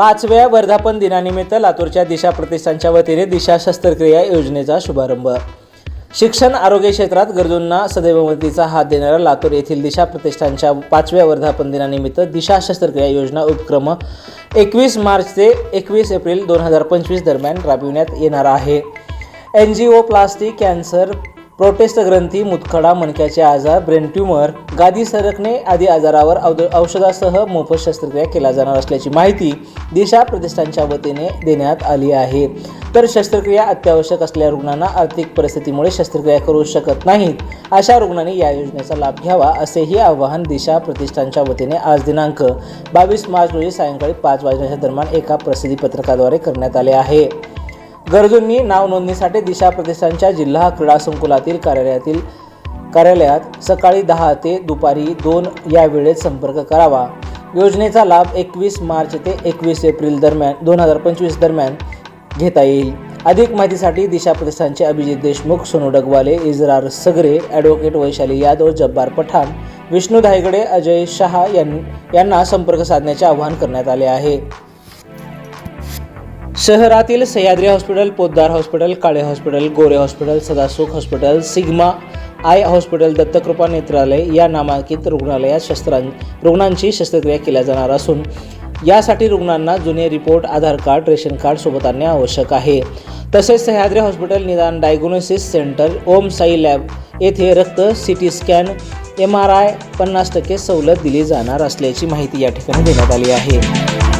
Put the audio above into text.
पाचव्या वर्धापन दिनानिमित्त लातूरच्या दिशा प्रतिष्ठानच्या वतीने दिशा शस्त्रक्रिया योजनेचा शुभारंभ. शिक्षण आरोग्य क्षेत्रात गरजूंना सदैव मदतीचा हात देणाऱ्या लातूर येथील दिशा प्रतिष्ठानच्या पाचव्या वर्धापन दिनानिमित्त दिशा शस्त्रक्रिया योजना उपक्रम एकवीस मार्च ते एकवीस एप्रिल दोन हजार पंचवीस दरम्यान राबविण्यात येणार आहे. N G O plastic cancer protest ग्रंथी मुतखडा मणक्याचे आजार ब्रेन ट्यूमर गादी सरकणे आदी आजारावर औषधासह मोफत शस्त्रक्रिया केला जाणार असल्याची माहिती दिशा प्रतिष्ठानच्या वतीने देण्यात आली आहे. तर शस्त्रक्रिया अत्यावश्यक असलेल्या रुग्णांना आर्थिक परिस्थितीमुळे शस्त्रक्रिया करू शकत नाहीत. अशा रुग्णांनी या योजनेचा लाभ घ्यावा असेही आवाहन दिशा प्रतिष्ठानच्या वतीने आज दिनांक बावीस मार्च रोजी सायंकाळी पाच वाजण्याच्या दरम्यान एका प्रसिद्धी पत्रकाद्वारे करण्यात आले आहे. गरजूंनी नाव नोंदणीसाठी दिशा प्रदेशांच्या जिल्हा क्रीडा संकुलातील कार्यालयातील कार्यालयात सकाळी दहा ते दुपारी दोन या वेळेत संपर्क करावा. योजनेचा लाभ एकवीस मार्च ते एकवीस एप्रिल दरम्यान दोन हजार पंचवीस दरम्यान घेता येईल. अधिक माहितीसाठी दिशा प्रतिष्ठानचे अभिजित देशमुख सोनू डगवाले इजरार सगरे ॲडव्होकेट वैशाली यादव जब्बार पठाण विष्णू धायगडे अजय शहा यां यांना संपर्क साधण्याचे आवाहन करण्यात आले आहे. शहरातील Sahyadri hospital Poddar hospital Kale hospital Gore hospital Sadasukh hospital Sigma eye hospital Dattakrupa नेत्रालय या नामांकित रुग्णालयात शस्त्रां रुग्णांची शस्त्रक्रिया केल्या जाणार असून यासाठी रुग्णांना जुने report Aadhaar card ration card सोबत आणणे आवश्यक आहे. तसेच सह्याद्री हॉस्पिटल निदान diagnosis centre Om Sai lab येथे रक्त C T scan M R I पन्नास टक्के सवलत दिली जाणार असल्याची माहिती या ठिकाणी देण्यात आली आहे.